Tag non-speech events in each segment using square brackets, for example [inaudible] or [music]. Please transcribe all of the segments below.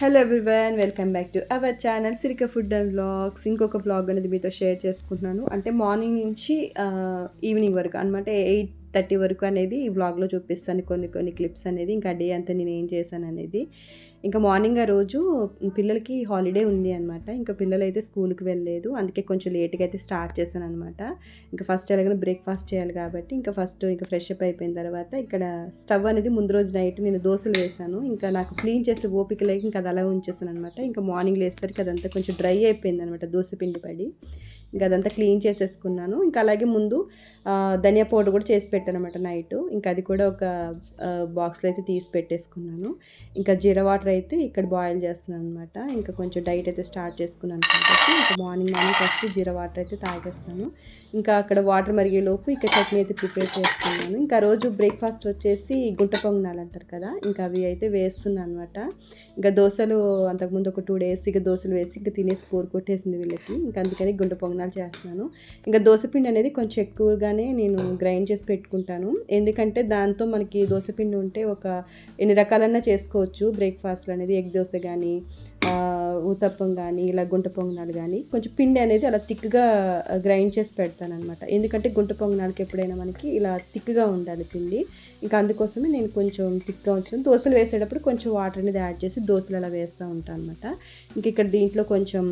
Hello everyone welcome back to our channel Sirika food and blogs ఇంకొక blog అనేది మీతో share చేసుకుంటున్నాను. అంటే మార్నింగ్ నుంచి ఈవినింగ్ వరకు అనమాట ఎయిట్ థర్టీ వరకు అనేది ఈ బ్లాగ్లో చూపిస్తాను. కొన్ని కొన్ని క్లిప్స్ అనేది ఇంకా డే అంతా నేను ఏం చేశాను అనేది ఇంకా మార్నింగ్ ఆ రోజు పిల్లలకి హాలిడే ఉంది అనమాట ఇంకా పిల్లలు అయితే స్కూల్కి వెళ్ళలేదు. అందుకే కొంచెం లేట్గా అయితే స్టార్ట్ చేశాను అనమాట ఇంకా ఫస్ట్ ఎలాగైనా బ్రేక్ఫాస్ట్ చేయాలి కాబట్టి ఇంకా ఫస్ట్ ఇంకా ఫ్రెష్ అప్ అయిపోయిన తర్వాత ఇక్కడ స్టవ్ అనేది ముందు రోజు నైట్ నేను దోశలు వేసాను. ఇంకా నాకు క్లీన్ చేసే ఓపిక లేక ఇంకా అది అలా ఉంచేసాను అనమాట ఇంకా మార్నింగ్ లేసరికి అదంతా కొంచెం డ్రై అయిపోయింది అనమాట దోశ పిండి పడి. ఇంకా అదంతా క్లీన్ చేసేసుకున్నాను. ఇంకా అలాగే ముందు ధనియా పౌడర్ కూడా చేసి పెట్టాను అనమాట నైట్. ఇంకా అది కూడా ఒక బాక్స్లో అయితే తీసి పెట్టేసుకున్నాను. ఇంకా జీరా వాటర్ అయితే ఇక్కడ బాయిల్ చేస్తున్నాను అనమాట ఇంకా కొంచెం డైట్ అయితే స్టార్ట్ చేసుకున్నాను కాబట్టి ఇంకా morning morning first jeera water అయితే తాగేస్తాను. ఇంకా అక్కడ వాటర్ మరిగేలోపు ఇంకా చట్నీ అయితే ప్రిపేర్ చేస్తున్నాను ఇంకా రోజు బ్రేక్ఫాస్ట్ వచ్చేసి గుంట పొంగనాలు అంటారు కదా ఇంకా అవి అయితే వేస్తున్నాను అనమాట ఇంకా దోశలు అంతకుముందు ఒక టూ డేస్ ఇక దోశలు వేసి ఇంకా తినేసి కోరు కొట్టేసింది వీళ్ళకి. ఇంకా అందుకని గుంట పొంగనాలు చేస్తున్నాను. ఇంకా దోశపిండి అనేది కొంచెం ఎక్కువగానే నేను గ్రైండ్ చేసి పెట్టుకుంటాను. ఎందుకంటే దాంతో మనకి దోశపిండి ఉంటే ఒక ఎన్ని రకాలన్నా చేసుకోవచ్చు బ్రేక్ఫాస్ట్. బ్రేక్ఫాస్ట్లు అనేది ఎగ్ దోశ కానీ ఊతప్పం కానీ ఇలా గుంట పొంగనాలు కానీ కొంచెం పిండి అనేది అలా థిక్గా గ్రైండ్ చేసి పెడతాను అనమాట ఎందుకంటే గుంట పొంగనాలకి ఎప్పుడైనా మనకి ఇలా థిక్గా ఉండాలి పిండి. ఇంకా అందుకోసమే నేను కొంచెం థిక్గా ఉంచాను దోశలు వేసేటప్పుడు కొంచెం వాటర్ అనేది యాడ్ చేసి దోశలు అలా వేస్తూ ఉంటాను అనమాట ఇంక ఇక్కడ దీంట్లో కొంచెం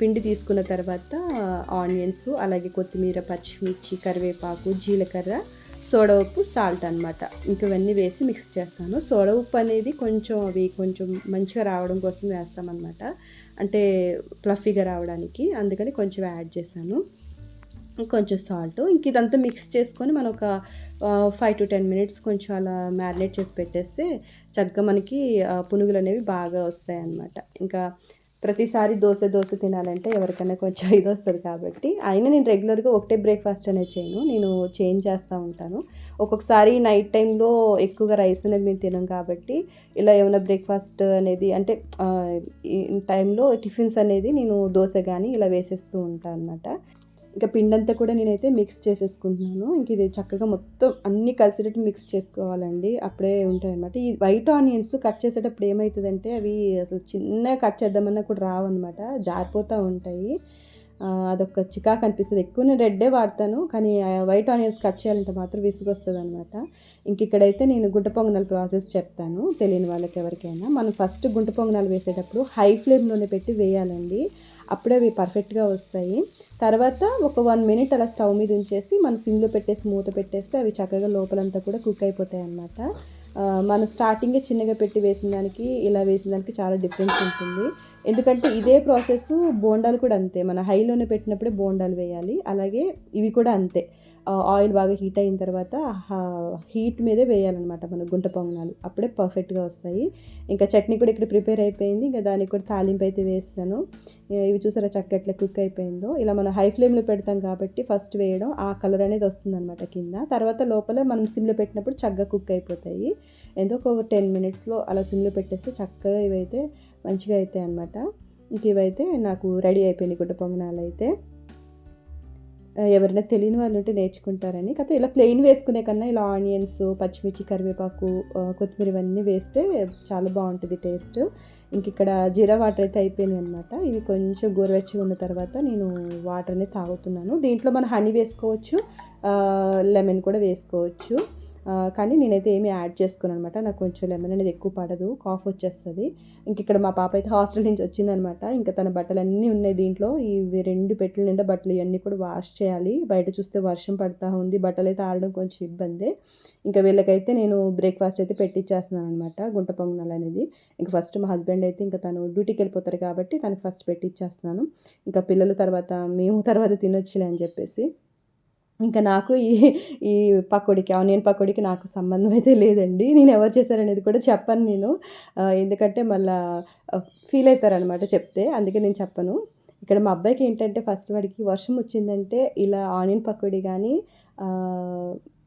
పిండి తీసుకున్న తర్వాత ఆనియన్స్ అలాగే కొత్తిమీర పచ్చిమిర్చి కరివేపాకు జీలకర్ర సోడా ఉప్పు సాల్ట్ అనమాట ఇంక ఇవన్నీ వేసి మిక్స్ చేస్తాను. సోడా ఉప్పు అనేది కొంచెం అవి కొంచెం మంచిగా రావడం కోసం వేస్తామన్నమాట. అంటే ఫ్లఫీగా రావడానికి. అందుకని కొంచెం యాడ్ చేశాను. కొంచెం సాల్ట్. ఇంక ఇదంతా మిక్స్ చేసుకొని మనం ఒక ఫైవ్ టు టెన్ మినిట్స్ కొంచెం అలా మ్యారినేట్ చేసి పెట్టేస్తే చక్కగా మనకి పునుగులు అనేవి బాగా వస్తాయి అన్నమాట ఇంకా ప్రతిసారి దోశ దోశ తినాలంటే ఎవరికైనా కొంచెం [laughs] ఇది వస్తుంది కాబట్టి. అయినా నేను రెగ్యులర్గా ఒకటే బ్రేక్ఫాస్ట్ అనేది చేయను. నేను చేంజ్ చేస్తూ ఉంటాను. ఒక్కొక్కసారి నైట్ టైంలో ఎక్కువగా రైస్ అనేది మేము తినం కాబట్టి ఇలా ఏమైనా బ్రేక్ఫాస్ట్ అనేది అంటే టైంలో టిఫిన్స్ అనేది నేను దోశ కానీ ఇలా వేసేస్తూ ఉంటాను అనమాట ఇంకా పిండంతా కూడా నేనైతే మిక్స్ చేసేసుకుంటున్నాను. ఇంక ఇది చక్కగా మొత్తం అన్ని కలిసేటట్టు మిక్స్ చేసుకోవాలండి. అప్పుడే ఉంటాయన్నమాట. ఈ వైట్ ఆనియన్స్ కట్ చేసేటప్పుడు ఏమవుతుందంటే అవి అసలు చిన్న కట్ చేద్దామన్నా కూడా రావన్నమాట. జారిపోతూ ఉంటాయి. అదొక చికాకు అనిపిస్తుంది. ఎక్కువ నేను రెడ్డే వాడతాను. కానీ వైట్ ఆనియన్స్ కట్ చేయాలంటే మాత్రం విసుగొస్తుంది అనమాట ఇంక ఇక్కడైతే నేను గుంట పొంగనాల ప్రాసెస్ చెప్తాను. తెలియని వాళ్ళకి ఎవరికైనా. మనం ఫస్ట్ గుంట పొంగనాలు వేసేటప్పుడు హై ఫ్లేమ్లోనే పెట్టి వేయాలండి. అప్పుడే అవి పర్ఫెక్ట్గా వస్తాయి. తర్వాత ఒక వన్ మినిట్ అలా స్టవ్ మీద ఉంచేసి మనం సిమ్లో పెట్టేసి మూత పెట్టేస్తే అవి చక్కగా లోపలంతా కూడా కుక్ అయిపోతాయి అన్నమాట. మనం స్టార్టింగే చిన్నగా పెట్టి వేసిన దానికి ఇలా వేసిన దానికి చాలా డిఫరెన్స్ ఉంటుంది. ఎందుకంటే ఇదే ప్రాసెస్ బోండాలు కూడా అంతే. మన హైలోనే పెట్టినప్పుడే బోండాలు వేయాలి. అలాగే ఇవి కూడా అంతే. ఆయిల్ బాగా హీట్ అయిన తర్వాత హీట్ మీదే వేయాలన్నమాట మన గుంట పొంగనాలు. అప్పుడే పర్ఫెక్ట్గా వస్తాయి. ఇంకా చట్నీ కూడా ఇక్కడ ప్రిపేర్ అయిపోయింది. ఇంకా దానికి కూడా తాలింపు అయితే వేస్తాను. ఇవి చూసారా చక్క ఎట్లా కుక్ అయిపోయిందో. ఇలా మనం హై ఫ్లేమ్లో పెడతాం కాబట్టి ఫస్ట్ వేయడం ఆ కలర్ అనేది వస్తుందన్నమాట కింద. తర్వాత లోపల మనం సిమ్లో పెట్టినప్పుడు చక్కగా కుక్ అయిపోతాయి. ఏదో ఒక టెన్ మినిట్స్లో అలా సిమ్లో పెట్టేస్తే చక్కగా ఇవైతే మంచిగా అవుతాయి అన్నమాట. ఇంక ఇవైతే నాకు రెడీ అయిపోయినాయి గుడ్డ పొంగనాలు అయితే ఎవరైనా తెలియని వాళ్ళు ఉంటే నేర్చుకుంటారని. కాకపోతే ఇలా ప్లెయిన్ వేసుకునే కన్నా ఇలా ఆనియన్స్ పచ్చిమిర్చి కరివేపాకు కొత్తిమీర ఇవన్నీ వేస్తే చాలా బాగుంటుంది టేస్ట్. ఇంక ఇక్కడ జీరా వాటర్ అయితే అయిపోయినాయి అనమాట ఇవి కొంచెం గోరువెచ్చగా ఉన్న తర్వాత నేను వాటర్ని తాగుతున్నాను. దీంట్లో మనం హనీ వేసుకోవచ్చు లెమన్ కూడా వేసుకోవచ్చు. కానీ నేనైతే ఏమీ యాడ్ చేసుకోను అనమాట నాకు కొంచెం లెమన్ అనేది ఎక్కువ పడదు. కాఫ్ వచ్చేస్తుంది. ఇంక ఇక్కడ మా పాప అయితే హాస్టల్ నుంచి వచ్చిందనమాట. ఇంకా తన బట్టలు అన్నీ ఉన్నాయి దీంట్లో. ఇవి రెండు పెట్టెల నిండా బట్టలు ఇవన్నీ కూడా వాష్ చేయాలి. బయట చూస్తే వర్షం పడతా ఉంది. బట్టలు అయితే ఆడడం కొంచెం ఇబ్బంది. ఇంకా వీళ్ళకైతే నేను బ్రేక్ఫాస్ట్ అయితే పెట్టిచ్చేస్తున్నాను అనమాట గుంట పొంగనాలు అనేది. ఇంకా ఫస్ట్ మా హస్బెండ్ అయితే ఇంకా తను డ్యూటీకి వెళ్ళిపోతారు కాబట్టి తనకి ఫస్ట్ పెట్టిచ్చేస్తున్నాను. ఇంకా పిల్లల తర్వాత మేము తర్వాత తినొచ్చులే అని చెప్పేసి. ఇంకా నాకు ఈ ఈ పకోడీకి ఆనియన్ పకోడీకి నాకు సంబంధం అయితే లేదండి. నేను ఎవరు చేశారనేది కూడా చెప్పను నేను. ఎందుకంటే మళ్ళా ఫీల్ అవుతారనమాట చెప్తే. అందుకే నేను చెప్పను. ఇక్కడ మా అబ్బాయికి ఏంటంటే ఫస్ట్ వాడికి వర్షం వచ్చిందంటే ఇలా ఆనియన్ పకోడీ కానీ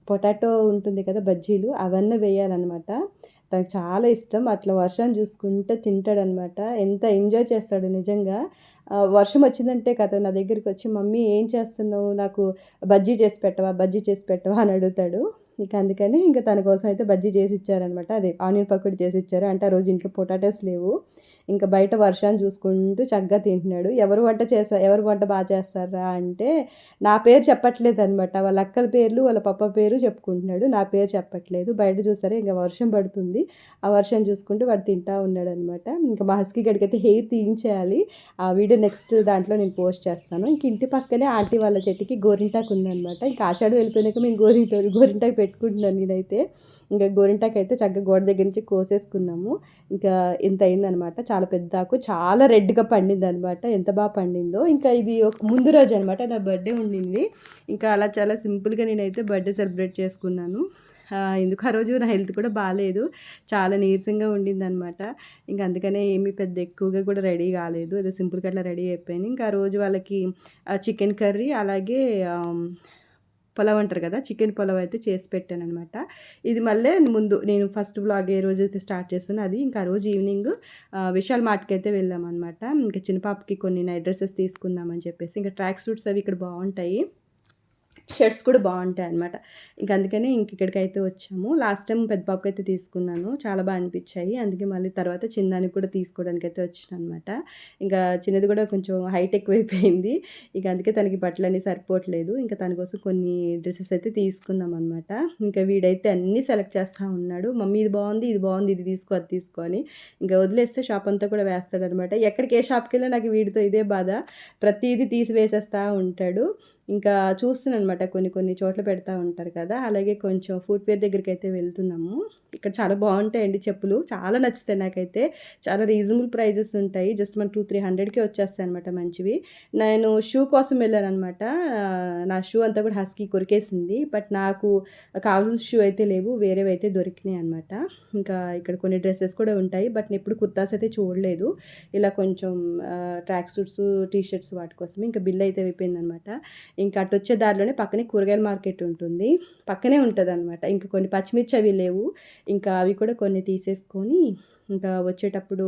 పొటాటో ఉంటుంది కదా బజ్జీలు అవన్నీ వేయాలన్నమాట. తనకు చాలా ఇష్టం. అట్లా వర్షం చూసుకుంటే తింటాడనమాట ఎంత ఎంజాయ్ చేస్తాడు నిజంగా. వర్షం వచ్చిందంటే కదా నా దగ్గరికి వచ్చి మమ్మీ ఏం చేస్తున్నావు? నాకు బజ్జీ చేసి పెట్టవా? బజ్జీ చేసి పెట్టవా? అని అడుగుతాడు. ఇక అందుకని ఇంకా తన కోసం అయితే బజ్జీ చేసి ఇచ్చారనమాట అదే ఆనియన్ పకోడీ చేసి ఇచ్చారు అంటే ఆ రోజు ఇంట్లో పొటాటోస్ లేవు. ఇంకా బయట వర్షాన్ని చూసుకుంటూ చక్కగా తింటున్నాడు. ఎవరు వంట చేస్తా ఎవరు వంట బాగా చేస్తారా అంటే నా పేరు చెప్పట్లేదు అనమాట వాళ్ళ అక్కల పేర్లు వాళ్ళ పప్ప పేరు చెప్పుకుంటున్నాడు. నా పేరు చెప్పట్లేదు. బయట చూసారా ఇంకా వర్షం పడుతుంది. ఆ వర్షం చూసుకుంటూ వాడు తింటా ఉన్నాడు అనమాట ఇంకా మా హస్కీ గడికైతే హెయిర్ తీయించేయాలి. ఆ వీడియో నెక్స్ట్ దాంట్లో నేను పోస్ట్ చేస్తాను. ఇంక ఇంటి పక్కనే ఆంటీ వాళ్ళ చెట్టుకి గోరింటాకు ఉందన్నమాట ఇంకా ఆషాఢం వెళ్ళిపోయినాక మేము గోరింట గోరింటాకు పెట్టుకుంటున్నాను నేనైతే. ఇంకా గోరింటాకు అయితే చక్కగా గోడ దగ్గర నుంచి కోసేసుకున్నాము. ఇంకా ఇంత అయిందనమాట. చాలా పెద్ద ఆకు చాలా రెడ్గా పండింది అనమాట ఎంత బాగా పండిందో. ఇంకా ఇది ఒక ముందు రోజు అనమాట నా బర్త్డే ఉండింది. ఇంకా అలా చాలా సింపుల్గా నేనైతే బర్త్డే సెలబ్రేట్ చేసుకున్నాను. ఎందుకు ఆ రోజు నా హెల్త్ కూడా బాగాలేదు చాలా నీరసంగా ఉండింది అనమాట ఇంకా అందుకనే ఏమీ పెద్ద ఎక్కువగా కూడా రెడీ కాలేదు. ఏదో సింపుల్గా అట్లా రెడీ అయిపోయాను. ఇంకా ఆ రోజు వాళ్ళకి చికెన్ కర్రీ అలాగే పులావ్ అంటారు కదా చికెన్ పులావ్ అయితే చేసి పెట్టాను అనమాట ఇది మళ్ళీ ముందు నేను ఫస్ట్ బ్లాగ్ ఏ రోజు అయితే స్టార్ట్ చేస్తాను అది ఇంకా రోజు ఈవినింగ్ విశాల్ మార్ట్కి అయితే అనమాట ఇంకా చిన్నపాపకి కొన్ని నైట్ డ్రెస్సెస్ తీసుకుందామని చెప్పేసి ఇంకా ట్రాక్ సూట్స్ అవి ఇక్కడ బాగుంటాయి. షర్ట్స్ కూడా బాగుంటాయి అనమాట ఇంకా అందుకనే ఇంక ఇక్కడికి అయితే వచ్చాము. లాస్ట్ టైం పెద్ద పాపకి అయితే తీసుకున్నాను. చాలా బాగా అనిపించాయి. అందుకే మళ్ళీ తర్వాత చిన్నదానికి కూడా తీసుకోవడానికి అయితే వచ్చిన అనమాట ఇంకా చిన్నది కూడా కొంచెం హైట్ ఎక్కువైపోయింది. ఇంకా అందుకే తనకి బట్టలు అన్నీ సరిపోవట్లేదు. ఇంకా తన కోసం కొన్ని డ్రెస్సెస్ అయితే తీసుకున్నాం అనమాట ఇంకా వీడైతే అన్నీ సెలెక్ట్ చేస్తూ ఉన్నాడు. మమ్మీ ఇది బాగుంది ఇది బాగుంది ఇది తీసుకో అది తీసుకొని ఇంకా వదిలేస్తే షాప్ అంతా కూడా వేస్తాడనమాట ఎక్కడికి ఏ షాప్కి వెళ్ళినా నాకు వీడితో ఇదే బాధ. ప్రతిదీ తీసి వేసేస్తూ ఉంటాడు. ఇంకా చూస్తున్నాను అనమాట కొన్ని కొన్ని చోట్ల పెడతా ఉంటారు కదా. అలాగే కొంచెం ఫుట్వేర్ దగ్గరికి అయితే వెళ్తున్నాము. ఇక్కడ చాలా బాగుంటాయండి చెప్పులు. చాలా నచ్చుతాయి నాకైతే. చాలా రీజనబుల్ ప్రైజెస్ ఉంటాయి. జస్ట్ మన టూ త్రీ హండ్రెడ్కి వచ్చేస్తాయి అనమాట మంచివి. నేను షూ కోసం వెళ్ళాను అనమాట నా షూ అంతా కూడా హస్కీ కొరికేసింది. బట్ నాకు కావాల్సిన షూ అయితే లేవు. వేరేవి అయితే దొరికినాయి అనమాట ఇంకా ఇక్కడ కొన్ని డ్రెస్సెస్ కూడా ఉంటాయి. బట్ నేను ఇప్పుడు కుర్తాస్ అయితే చూడలేదు. ఇలా కొంచెం ట్రాక్ సూట్స్ టీ షర్ట్స్ వాటి కోసం ఇంకా బిల్ అయితే అయిపోయింది అనమాట ఇంకా అటు వచ్చే దారిలోనే పక్కనే కూరగాయల మార్కెట్ ఉంటుంది. పక్కనే ఉంటుంది అనమాట ఇంకా కొన్ని పచ్చిమిర్చి అవి లేవు. ఇంకా అవి కూడా కొన్ని తీసేసుకొని ఇంకా వచ్చేటప్పుడు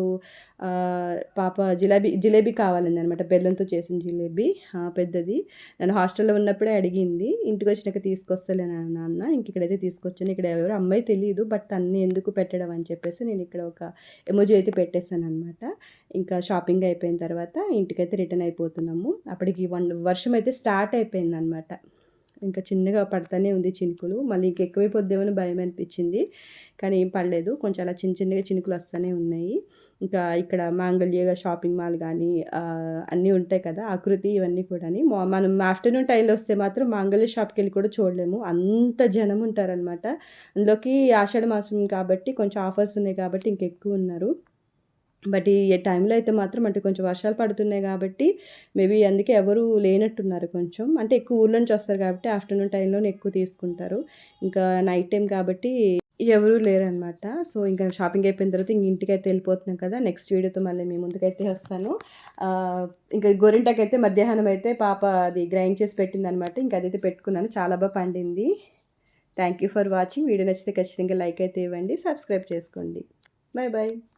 పాప జిలేబీ జిలేబీ కావాలండి అనమాట బెల్లంతో చేసిన జిలేబీ పెద్దది. నేను హాస్టల్లో ఉన్నప్పుడే అడిగింది. ఇంటికి వచ్చినాక తీసుకొస్తలే నా- నాన్న ఇంక ఇక్కడైతే తీసుకొచ్చాను. ఇక్కడ ఎవరు అమ్మాయి తెలియదు బట్ అన్ని ఎందుకు పెట్టడం అని చెప్పేసి నేను ఇక్కడ ఒక ఎమోజీ అయితే పెట్టేశాను అనమాట ఇంకా షాపింగ్ అయిపోయిన తర్వాత ఇంటికైతే రిటర్న్ అయిపోతున్నాము. అప్పటికి వన్ వర్షం అయితే స్టార్ట్ అయిపోయింది అనమాట ఇంకా చిన్నగా పడతానే ఉంది చినుకులు. మళ్ళీ ఇంక ఎక్కువైపోద్దేమని భయం అనిపించింది. కానీ ఏం పడలేదు. కొంచెం అలా చిన్న చిన్నగా చినుకులు వస్తూనే ఉన్నాయి. ఇంకా ఇక్కడ మాంగళ్యగా షాపింగ్ మాల్ కానీ అన్నీ ఉంటాయి కదా ఆకృతి ఇవన్నీ కూడా మనం ఆఫ్టర్నూన్ టైంలో వస్తే మాత్రం మాంగళ్య షాప్కి వెళ్ళి కూడా చూడలేము. అంత జనం ఉంటారనమాట అందులోకి ఆషాఢ మాసం కాబట్టి కొంచెం ఆఫర్స్ ఉన్నాయి కాబట్టి ఇంకెక్కువ ఉన్నారు. బట్ ఈ టైంలో అయితే మాత్రం అంటే కొంచెం వర్షాలు పడుతున్నాయి కాబట్టి మేబీ అందుకే ఎవరు లేనట్టున్నారు కొంచెం. అంటే ఎక్కువ ఊళ్ళో నుంచి వస్తారు కాబట్టి ఆఫ్టర్నూన్ టైంలోనే ఎక్కువ తీసుకుంటారు. ఇంకా నైట్ టైం కాబట్టి ఎవరూ లేరనమాట. సో ఇంకా షాపింగ్ అయిపోయిన తర్వాత ఇంక ఇంటికైతే వెళ్ళిపోతున్నాం కదా నెక్స్ట్ వీడియోతో మళ్ళీ మీ ముందుకైతే వస్తాను. ఇంకా గోరింటాకి మధ్యాహ్నం అయితే పాప అది గ్రైండ్ చేసి పెట్టింది అనమాట ఇంకా అదైతే పెట్టుకున్నాను. చాలా బాగా పండింది. Thank you for watching video నచ్చితే ఖచ్చితంగా లైక్ అయితే ఇవ్వండి. సబ్స్క్రైబ్ చేసుకోండి. Bye bye